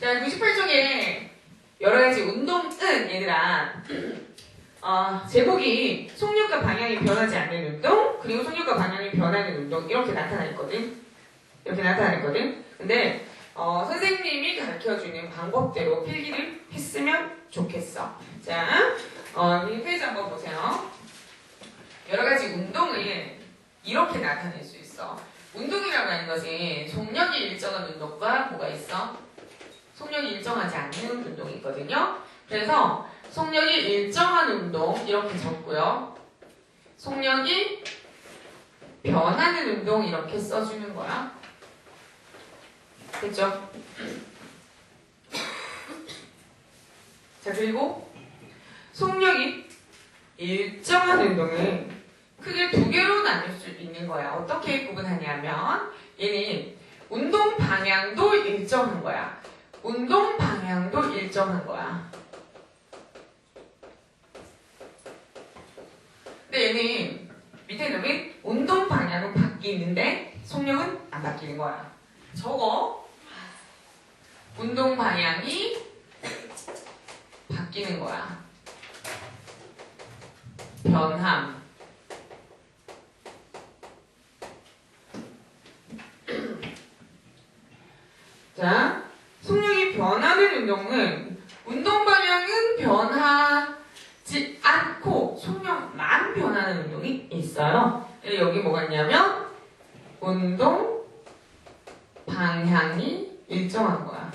자, 98쪽에 여러 가지 운동 은 얘들아 어, 제목이 속력과 방향이 변하지 않는 운동 그리고 속력과 방향이 변하는 운동 이렇게 나타나 있거든. 이렇게 나타나 있거든. 근데 어, 선생님이 가르쳐주는 방법대로 필기를 했으면 좋겠어. 자, 어, 이 페이지 한번 보세요. 여러 가지 운동을 이렇게 나타낼 수 있어. 운동이라고 하는 것은 속력이 일정한 운동과 뭐가 있어? 속력이 일정하지 않는 운동이 있거든요. 그래서 속력이 일정한 운동 이렇게 적고요. 속력이 변하는 운동 이렇게 써주는 거야. 됐죠? 자 그리고 속력이 일정한 운동은 크게 두 개로 나눌 수 있는 거야. 어떻게 구분하냐면 얘는 운동 방향도 일정한 거야. 운동 방향도 일정한 거야. 근데 얘는 밑에 놈은 운동 방향은 바뀌는데 속력은 안 바뀌는 거야. 저거 운동 방향이 바뀌는 거야. 변함. 자, 운동은 운동 방향은 변하지 않고 속력만 변하는 운동이 있어요. 근데 여기 뭐가 있냐면 운동 방향이 일정한 거야.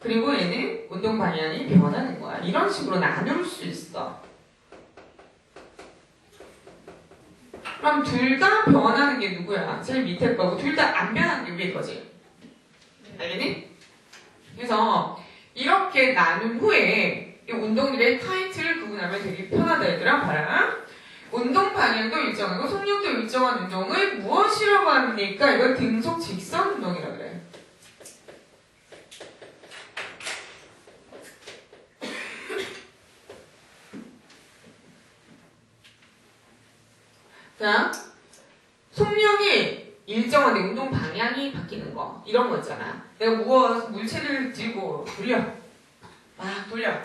그리고 얘는 운동 방향이 변하는 거야. 이런 식으로 나눌 수 있어. 그럼 둘 다 변하는 게 누구야? 제일 밑에 거고 둘 다 안 변하는 게 위에 거지. 알겠니? 그래서 이렇게 나눈 후에 이 운동들의 타이틀을 구분하면 되게 편하다 얘들아 봐라. 운동 방향도 일정하고 속력도 일정한 운동을 무엇이라고 합니까? 이걸 등속 직선 운동이라고 그래. 자, 일정한데 운동 방향이 바뀌는 거 이런 거 있잖아. 내가 무거 물체를 들고 돌려, 막 돌려.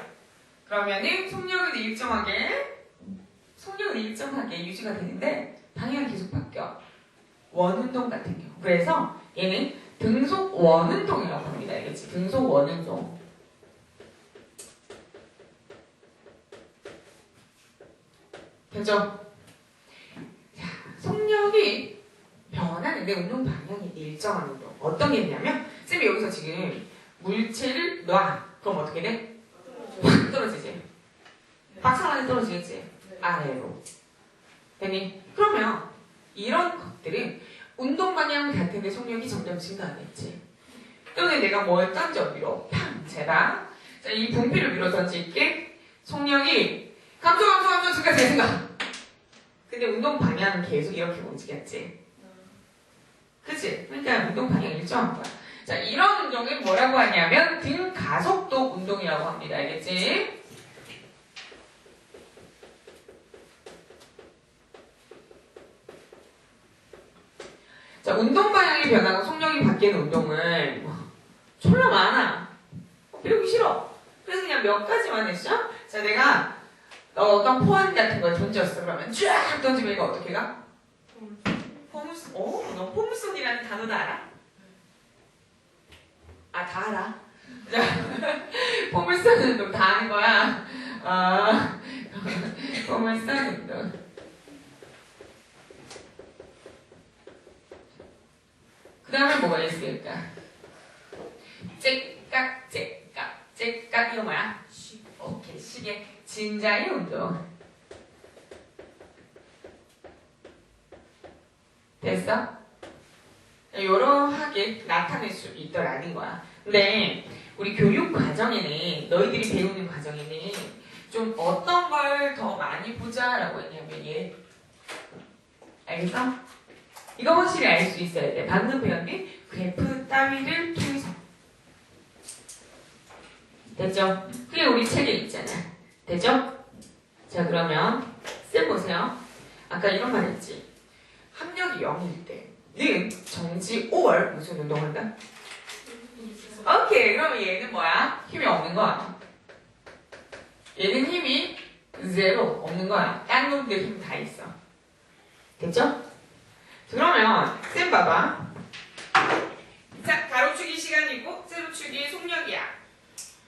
그러면은 속력은 일정하게, 속력은 일정하게 유지가 되는데 방향이 계속 바뀌어. 원운동 같은 경우. 그래서 얘는 등속 원운동이라고 합니다. 알겠지? 등속 원운동. 됐죠? 속력이 변 하는데 운동 방향이 일정한 운동. 어떤 게 있냐면, 쌤이 여기서 지금 물체를 놔. 그럼 어떻게 돼? 확 떨어지지. 박상하게 떨어지겠지. 아래로. 됐니? 그러면 이런 것들은 운동 방향 같은데 속력이 점점 증가하겠지. 때문에 내가 뭘 던져 위로 팡 제다. 자, 이 분필을 위로 던질게. 속력이 감소 감소 감소 증가 재생가. 근데 운동 방향은 계속 이렇게 움직였지. 그치? 그러니까 운동 방향이 일정한 거야. 자, 이런 운동을 뭐라고 하냐면 등 가속도 운동이라고 합니다. 알겠지? 자, 운동 방향이 변하고 속력이 바뀌는 운동을 뭐, 졸라 많아. 배우기 싫어. 그래서 그냥 몇 가지만 했어. 자, 내가 너 어떤 포환 같은 걸 던졌어. 그러면 쫙 던지면 이거 어떻게 가? 오, 너 포물선이라는 단어도 알아? 아, 다 알아. 자, 포물선 운동 다 하는 거야. 아, 포물선 운동. 그 다음에 뭐가 있을까? 째깍, 째깍, 째깍, 이거 뭐야? 오케이, 시계. 진자의 운동. 됐어? 요러하게 나타낼 수 있더라는 거야. 근데 우리 교육 과정에는 너희들이 배우는 과정에는 좀 어떤 걸 더 많이 보자라고 했냐면 얘 알겠어? 이거 확실히 알 수 있어야 돼. 방금 배웠는 그래프 따위를 통해서 됐죠? 그게 우리 책에 있잖아. 됐죠? 자 그러면 쌤 보세요. 아까 이런 말 했지. 합력이 0일 때 정지 5월 무슨 운동한다? 오케이 그럼 얘는 뭐야? 힘이 없는 거야 얘는 힘이 제로 없는 거야 딴 놈들 힘 다 있어 됐죠? 그러면 쌤 봐봐 자 가로축이 시간이고 세로축이 속력이야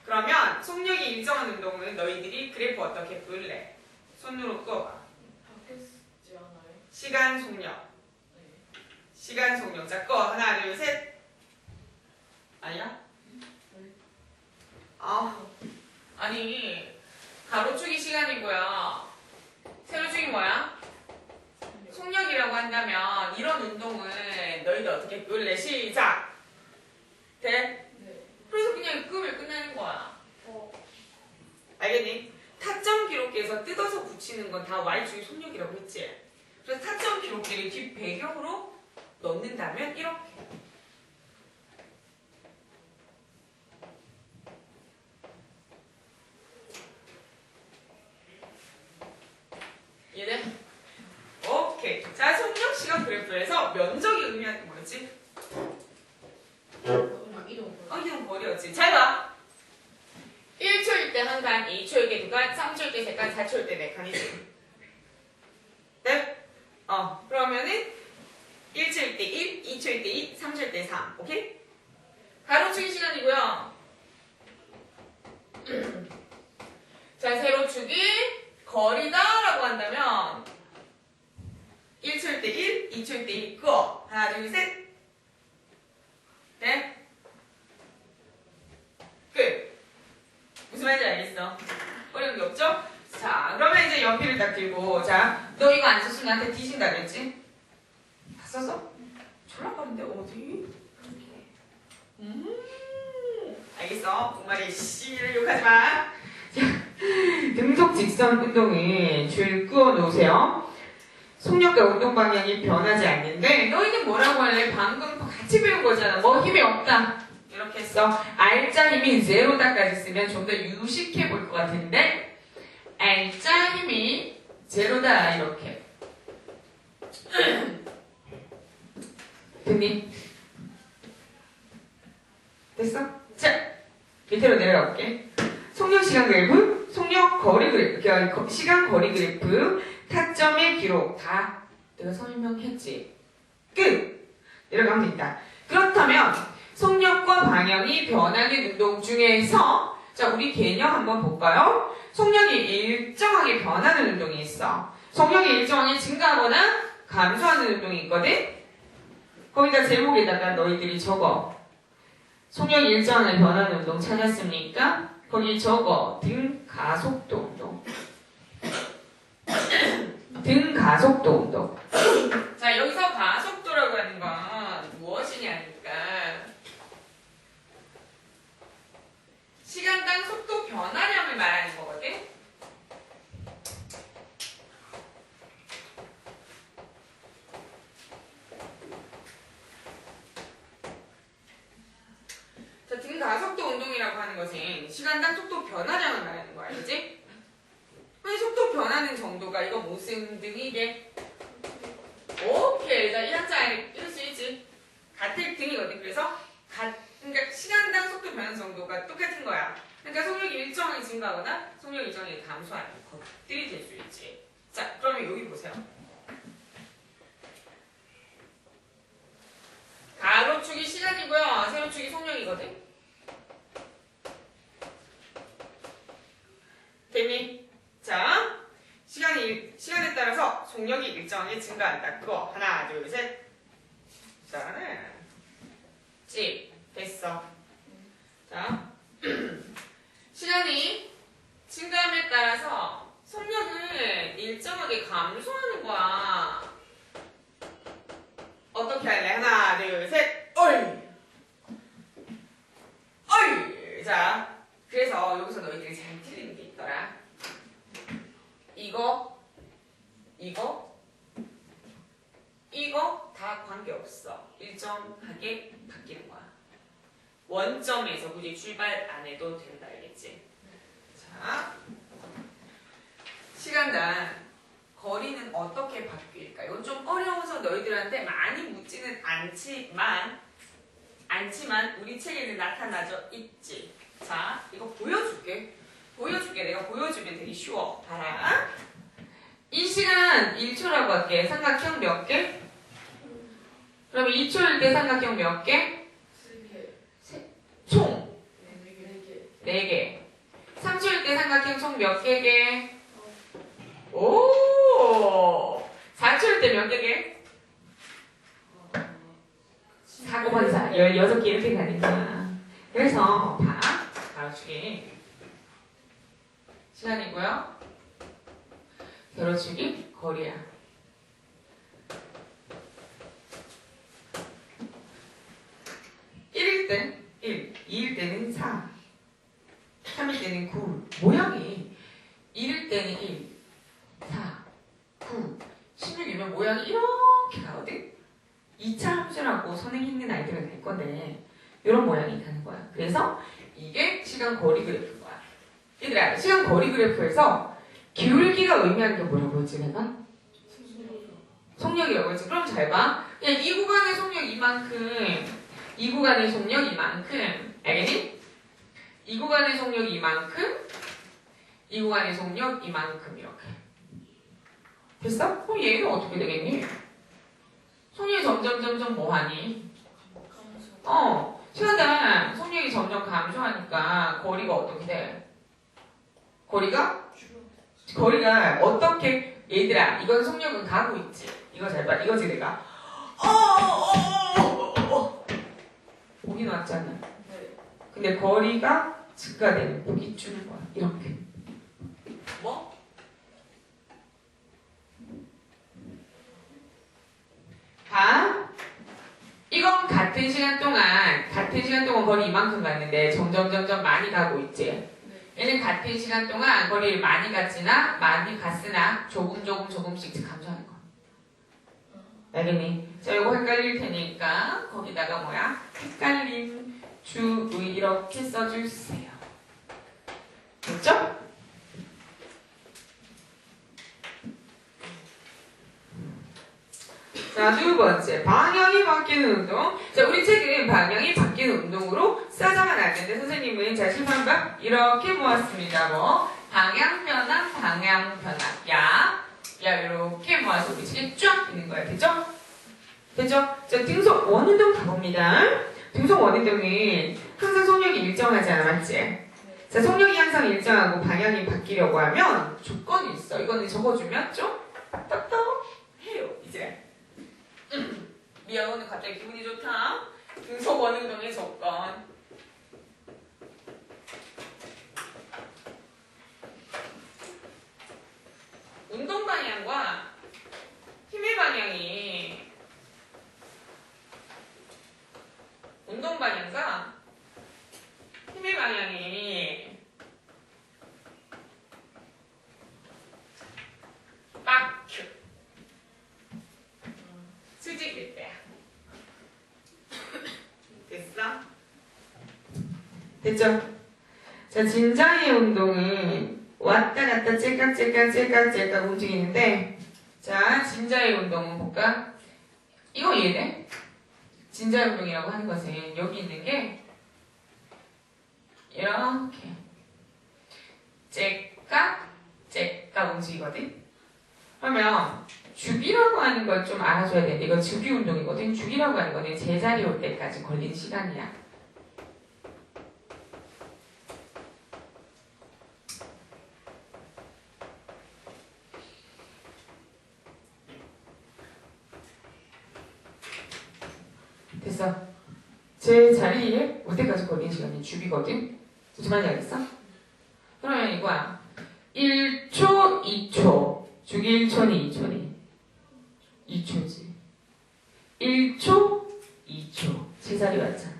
그러면 속력이 일정한 운동은 너희들이 그래프 어떻게 그을래? 손으로 않아요? 시간 속력 시간 속력 자꺼 하나 둘 셋 아니야? 아 아니 가로축이 시간이고요 세로축이 뭐야? 속력이라고 한다면 이런 운동은 너희들 어떻게 끌래 시작 돼? 네. 그래서 그냥 끄면 끝나는 거야 어, 알겠니? 타점 기록기에서 뜯어서 붙이는 건 다 Y축이 속력이라고 했지 그래서 타점 기록기를 뒷 배경으로 넣는다면 이렇게 이해돼? 오케이 자 속력 시간 그래프에서 면적이 의미하는 게 뭐였지? 그냥 이동. 어 이건 머리였지 잘 봐. 1초일 때 한 칸, 2초일 때 두 칸, 3초일 때 세 칸, 4초일 때 네 칸이지. 네? 어, 그러면은 1초일 때 1, 2초일 때 2, 3초일 때 3. 오케이? 가로축이 시간이고요. 자, 세로축이 거리다라고 한다면 1초일 때 1, 2초일 때 2, 끄어. 하나, 둘, 셋. 네? 끝. 무슨 말인지 알겠어? 어려운 게 없죠? 자, 그러면 이제 연필을 딱 들고, 자, 너 이거 안 썼으면 나한테 뒤진다 그랬지? 다 썼어? 졸라 빠른데, 어디? 음, 알겠어. 정말이 씨를 욕하지 마. 자, 등속 직선 운동은 줄 끄어 놓으세요. 속력과 운동 방향이 변하지 않는데, 너희는 뭐라고 할래? 방금 같이 배운 거잖아. 뭐 힘이 없다. 이렇게 써. 알짜 힘이 제로다까지 쓰면 좀 더 유식해 보일 것 같은데 알짜 힘이 제로다 이렇게 됐니? 됐어? 자 밑으로 내려가 볼게 속력 시간 그래프 속력 거리 그래프 그러니까 시간 거리 그래프 타점의 기록 다 내가 설명했지 끝 내려가면 된다 그렇다면 속력과 방향이 변하는 운동 중에서 자 우리 개념 한번 볼까요? 속력이 일정하게 변하는 운동이 있어. 속력이 일정하게 증가하거나 감소하는 운동이 있거든. 거기다 제목에다가 너희들이 적어. 속력이 일정하게 변하는 운동 찾았습니까? 거기 적어 등 가속도 운동. 등 가속도 운동. 자 여기서 가속도라고 하는 건 무엇이냐니까. 시간당 속도 변화량을 말하는 거거든. 자, 등 가속도 운동이라고 하는 것은 시간당 속도 변화량을 말하는 그지? 아니, 속도 변하는 정도가 이거 무슨 등이게? 오케이. 자, 이 한자 안에 이럴 수 있지. 같은 등이거든. 그래서 같 그러니까 시간당 속도 변하는 정도가 똑같은 거야. 그러니까 속력이 일정하게 증가하거나 속력이 일정하게 감소하는 것들이 될 수 있지. 자, 그러면 여기 보세요. 가로축이 시간이고요. 세로축이 속력이거든. 됐니? 자, 시간이 시간에 따라서 속력이 일정하게 증가한다. 그거 하나, 둘, 셋. 자는 집. 됐어. 자, 시간이 증가함에 따라서 속력은 일정하게 감소하는 거야. 어떻게 할래? 하나, 둘, 셋. 어이! 어이! 자, 그래서 여기서 너희들이 잘 틀리는 게 있더라. 이거, 이거, 이거 다 관계없어. 일정하게 바뀌는 거야. 원점에서 굳이 출발 안 해도 된다 알겠지? 자 시간당 거리는 어떻게 바뀔까? 이건 좀 어려워서 너희들한테 많이 묻지는 않지만 않지만 우리 책에는 나타나져 있지. 자, 이거 보여줄게. 보여줄게. 내가 보여주면 되게 쉬워. 봐라. 이 시간 1초라고 할게. 삼각형 몇 개? 그럼 2초일 때 삼각형 몇 개? 세개 총 네개 4개. 3초일 때 삼각형 총 몇 개게? 오! 4초일 때몇 개게? 4 곱하기 4. 16개 이렇게 거야. 그래서 봐. 가로치기. 시간이고요. 가로치기 거리야. 1일 땐 1, 2일 때는 4, 3일 때는 9. 모양이 1일 때는 1, 4, 9, 16이면 모양이 이렇게 가거든? 2차 함수라고 선행 있는 아이들은 될 건데 이런 모양이 가는 거야. 그래서 이게 시간 거리 그래프인 거야. 얘들아, 시간 거리 그래프에서 기울기가 의미하는 게 뭐라고 했지 내가? 속력이라고 했지. 그럼 잘 봐. 그냥 이 구간의 속력 이만큼, 이 구간의 속력 이만큼, 알겠니? 이 구간의 속력 이만큼, 이 구간의 속력 이만큼 이렇게. 됐어? 그럼 얘는 어떻게 되겠니? 속력이 점점 점점 뭐하니? 어, 시간당 속력이 점점 감소하니까 거리가 어떻게 돼? 거리가? 거리가 어떻게 얘들아 이건 속력은 가고 있지 이거 잘 봐 이거지 내가 어어어어어 보기 왔잖아 네 근데 거리가 증가되는 폭이 주는 거야 이렇게 뭐? 다 이건 같은 시간 동안 같은 시간 동안 거리 이만큼 갔는데 점점 점점 많이 가고 있지 얘는 같은 시간 동안 거리를 많이 갔으나 많이 갔으나 조금 조금 조금씩 감소하는 거. 알겠니? 자 이거 헷갈릴 테니까 거기다가 뭐야? 헷갈림 주의 이렇게 써주세요. 됐죠? 자, 두 번째. 방향이 바뀌는 운동. 자, 우리 책은 방향이 바뀌는 운동으로 써자만 알겠는데, 선생님은 자, 실판박 이렇게 모았습니다. 뭐, 방향 변화, 방향 변화. 야, 야, 이렇게 모아서 우리 책에 쫙 있는 거야. 됐죠? 됐죠? 자, 등속 원운동 가봅니다. 등속 원운동은 항상 속력이 일정하지 않아, 맞지? 자, 속력이 항상 일정하고 방향이 바뀌려고 하면 조건이 있어. 이거는 적어주면 좀 떡떡해요, 이제. 미안 오늘 갑자기 기분이 좋다. 등속 원운동의 조건. 운동 방향과 힘의 방향이 운동 방향과 힘의 방향이 빡큐 수직일 때야. 됐어? 됐죠? 자, 진자의 운동은 왔다 갔다 찔깍찔깍 찔깍찔깍 움직이는데 자, 진자의 운동은 볼까? 이거 이해돼? 진자의 운동이라고 하는 것은 여기 있는 게 이렇게 찔깍 찔깍 움직이거든? 그러면 주기라고 하는 걸 좀 알아줘야 되는데 이거 주기 운동이거든. 주기라고 하는 거는 제자리 올 때까지 걸리는 시간이야. 됐어. 제 자리에 올 때까지 걸리는 시간이 주기거든. 무슨 말인지 알겠어? 그러면 이거야. 1초, 2초. 주기 1초니 2초니 2초지 1초 2초 제자리 왔잖아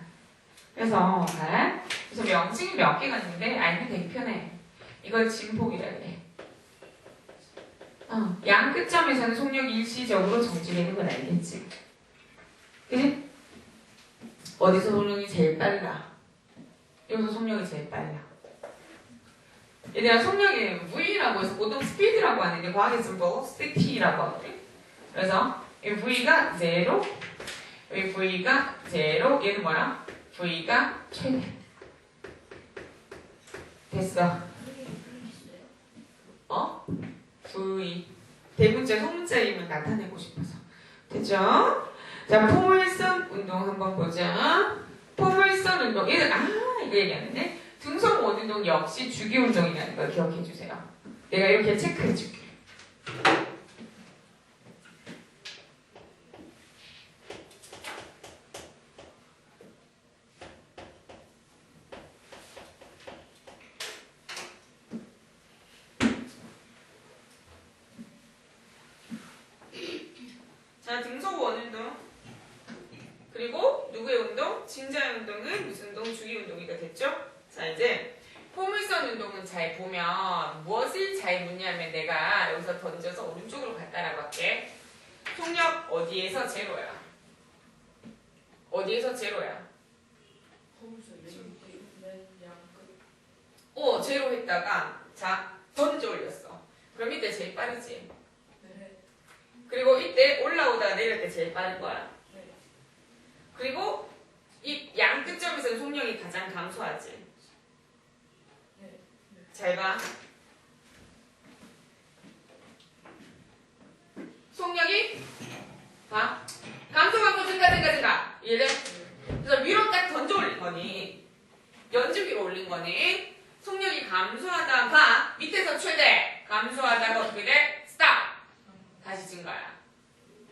그래서 네? 그래서 명칭이 몇 개가 있는데 알면 되게 편해 이걸 진폭이라 그래 어, 양 끝점에서는 속력이 일시적으로 정지되는 건 알겠지 그지? 어디서 속력이 제일 빨라 여기서 속력이 제일 빨라 얘들아 속력이 V라고 해서 보통 스피드라고 하는데 과학에서는 velocity라고 하거든. 그래서 이 V가 0, 이 V가 0, 얘는 뭐야? V가 최대. 됐어. 어? V. 대문자, 소문자임을 나타내고 싶어서. 됐죠? 자, 포물선 운동 한번 보자. 포물선 운동. 얘는, 아, 이거 얘기하는데. 등성 원 운동 역시 주기 운동이라는 걸 기억해 주세요. 내가 이렇게 체크해 줄게. 자, 등속 원운동. 그리고 누구의 운동? 진자의 운동은 무슨 운동? 주기 운동이가 됐죠? 자, 이제 포물선 운동은 잘 보면 무엇을 잘 묻냐면 내가 여기서 던져서 오른쪽으로 갔다라고 할게. 속력 어디에서 제로야? 어디에서 제로야? 오, 제로 했다가 자, 던져 올렸어. 그럼 이때 제일 빠르지. 네. 그리고 이때 올라오다가 내릴 때 제일 빠른 거야. 네. 그리고 이 양 끝점에서는 속력이 가장 감소하지. 네. 잘 봐. 속력이 봐. 감소 감소 증가 증가 증가. 이해돼? 그래서 위로 딱 던져 올린 거니. 연주기로 올린 거니. 속력이 감소하다가 밑에서 최대 감소하다가 어떻게 돼? 스탑. 다시 증가야.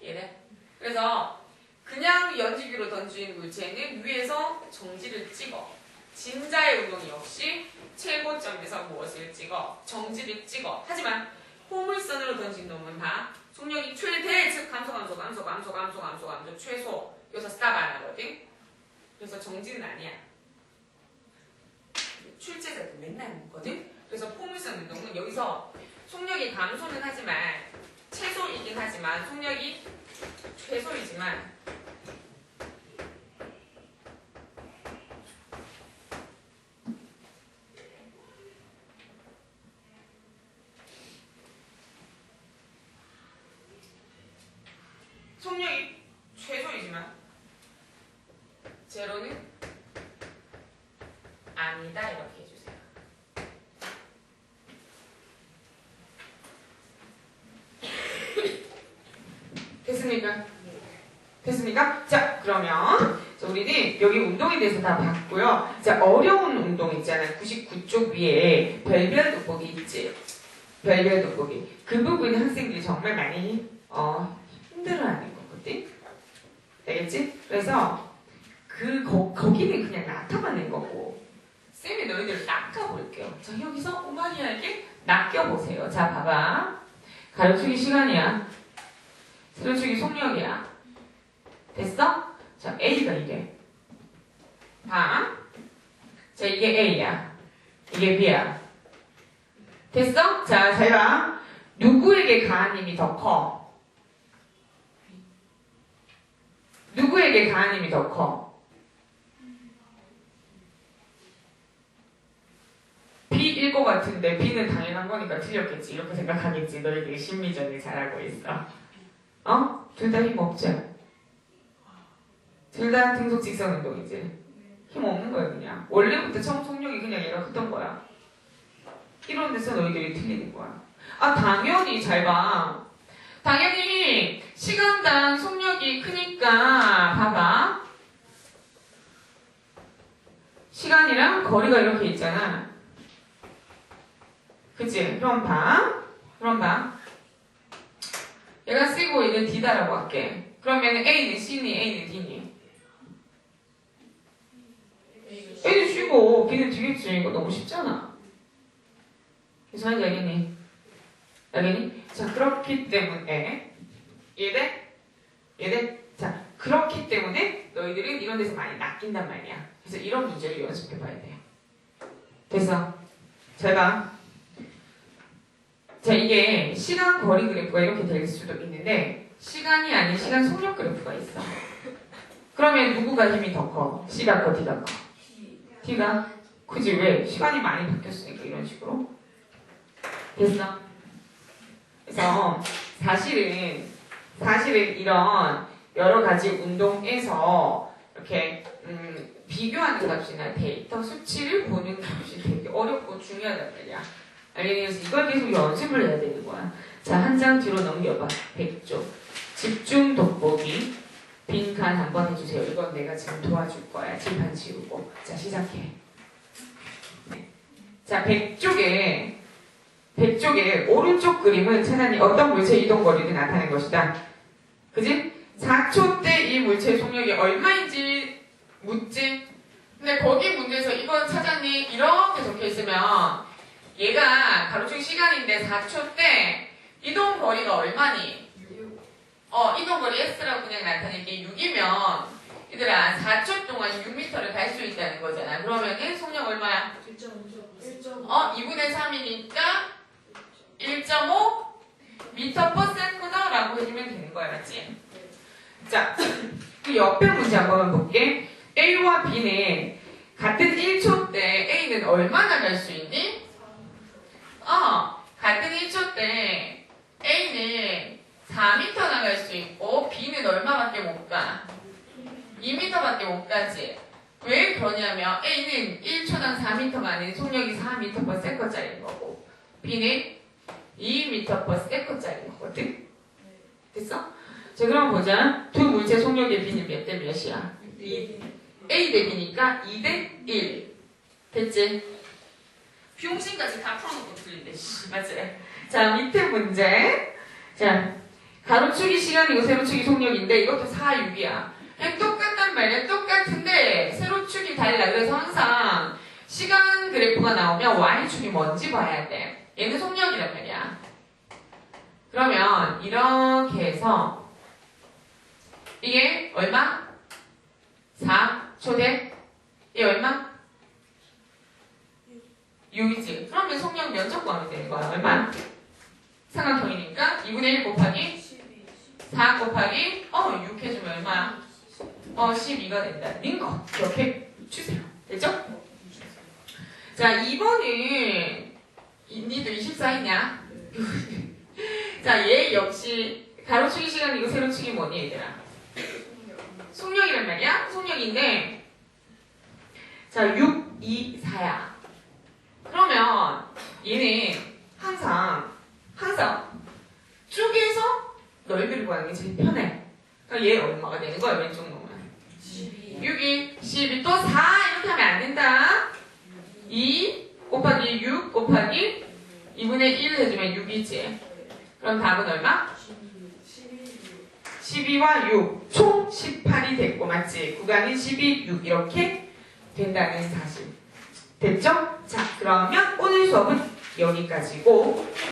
이해돼? 그래서 그냥 연주기로 던진 물체는 위에서 정지를 찍어. 진자의 운동 역시 최고점에서 무엇을 찍어? 정지를 찍어. 하지만 포물선으로 던진 놈은 다 속력이 최대, 즉 감소, 감소, 감소, 감소, 감소, 감소, 감소, 최소. 여기서 스탑 안 하거든? 그래서 정지는 아니야. 출제자도 맨날 묻거든? 그래서 포물선 운동은 여기서 속력이 감소는 하지만 최소이긴 하지만 속력이 최소이지만 속력이 최소이지만 제로는 아니다 이렇게 해주세요. 됐습니까? 됐습니까? 자 그러면 자, 우리는 여기 운동에 대해서 다 봤고요. 자 어려운 운동 있잖아요. 99쪽 위에 별별 돋보기 있지. 별별 돋보기. 그 부분 학생들이 정말 많이 어, 힘들어하는? 그래서 그 거, 거기는 그냥 나타만 거고 쌤이 너희들 낚아볼게요. 자 여기서 오마니에게 낚여보세요. 자 봐봐. 가르치기 시간이야. 가르치기 속력이야. 됐어? 자 A가 이래. 봐. 자 이게 A야. 이게 B야. 됐어? 자 잘 봐. 누구에게 가한 힘이 더 커? 누구에게 가한 힘이 더 커? B일 것 같은데 B는 당연한 거니까 틀렸겠지. 이렇게 생각하겠지. 너희들이 심리전을 잘하고 있어. 어? 둘 다 힘 없죠? 둘 다 등속 직선 운동이지? 힘 없는 거야 그냥. 원래부터 속력이 그냥 얘가 크던 거야. 이런 데서 너희들이 틀리는 거야. 아 당연히 잘봐. 당연히 시간당 속력이 크니까 봐봐 시간이랑 거리가 이렇게 있잖아 그치? 그럼 봐. 그럼 봐. 얘가 쓰고 있는 D다라고 할게. 그러면 A는 C니, A는 D니? A는 C고 B는 D겠지. 이거 너무 쉽잖아. 이상한지 알겠니? 알겠니? 자, 그렇기 때문에 이해돼? 이해돼? 자, 그렇기 때문에 너희들은 이런 데서 많이 낚인단 말이야. 그래서 이런 문제를 연습해봐야 돼. 됐어? 잘 봐. 자, 이게 시간 거리 그래프가 이렇게 될 수도 있는데 시간이 아닌 시간 속력 그래프가 있어. 그러면 누구가 힘이 더 커? C가 커, D가 커? D가? 그지 왜? 시간이 많이 바뀌었으니까 이런 식으로. 됐어? 그래서 사실은 사실은 이런 여러 가지 운동에서 이렇게 음, 비교하는 값이나 데이터 수치를 보는 값이 되게 어렵고 중요하단 말이야. 알겠니? 이걸 계속 연습을 해야 되는 거야. 자, 한 장 뒤로 넘겨봐. 100쪽. 집중 돋보기. 빈칸 한 번 해주세요. 이건 내가 지금 도와줄 거야. 칠판 지우고. 자, 시작해. 네. 자, 100쪽에 100쪽에 오른쪽 그림은 차단이 어떤 물체 이동 거리를 나타낸 것이다. 그지? 4초 때 이 물체의 속력이 얼마인지 묻지? 근데 거기 문제에서 이건 차장님 이렇게 적혀 있으면 얘가 가로축 시간인데 4초 때 이동 거리가 얼마니? 어, 이동 거리 S라고 그냥 나타낸 게 6이면 얘들아 4초 동안 6m를 갈 수 있다는 거잖아. 그러면은 속력 얼마야? 1.5 어, 2분의 3이니까 1.5 미터 퍼 세컨드라고 해주면 되는 거야, 맞지? 자, 그 옆에 문제 한번 볼게. A와 B는 같은 1초 때 A는 얼마나 갈 수 있니? 어, 같은 1초 때 A는 4m나 갈 수 있고 B는 얼마밖에 못 가? 2m밖에 못 가지. 왜 그러냐면 A는 1초당 4m가 아닌 속력이 4m per second짜리인 거고 B는 2m per second짜리인 거거든. 됐어? 자 그럼 보자. 두 물체 속력의 B는 몇 대 몇이야? A 대 B니까 2 대 1. 됐지? 비용신까지 다 풀어놓고 틀린데 씨, 맞지? 자 밑에 문제. 자 가로축이 시간이고 세로축이 속력인데 이것도 4, 6이야. 그냥 똑같단 말이야. 똑같은데 세로축이 달라. 그래서 항상 시간 그래프가 나오면 y축이 뭔지 봐야 돼. 얘는 속력이란 말이야. 그러면 이렇게 해서 이게 얼마? 4 초대? 얘 얼마? 6이지. 그러면 속력 면적 구하면 되는 거야. 얼마? 삼각형이니까 2분의 1 곱하기 12 4 곱하기 어 6 해주면 얼마야? 어 12가 된다는 거 기억해 주세요. 됐죠? 자 2번은 니도 24했냐? 자 얘 역시 가로축이 시간이고 세로축이 뭐니 얘들아? 속력이란 말이야? 속력인데 자 6, 2, 4야. 그러면 얘는 항상 항상 쪼개서 넓이를 구하는 게 제일 편해. 그러니까 얘 얼마가 되는 거야 왼쪽 놈은? 12 6이 12 또 4 이렇게 하면 안 된다. 2 곱하기 6 곱하기 2분의 1 해주면 6이지. 그럼 답은 얼마? 12 12와 6, 총 18이 됐고, 맞지? 구간이 12, 6 이렇게 된다는 사실. 됐죠? 자, 그러면 오늘 수업은 여기까지고,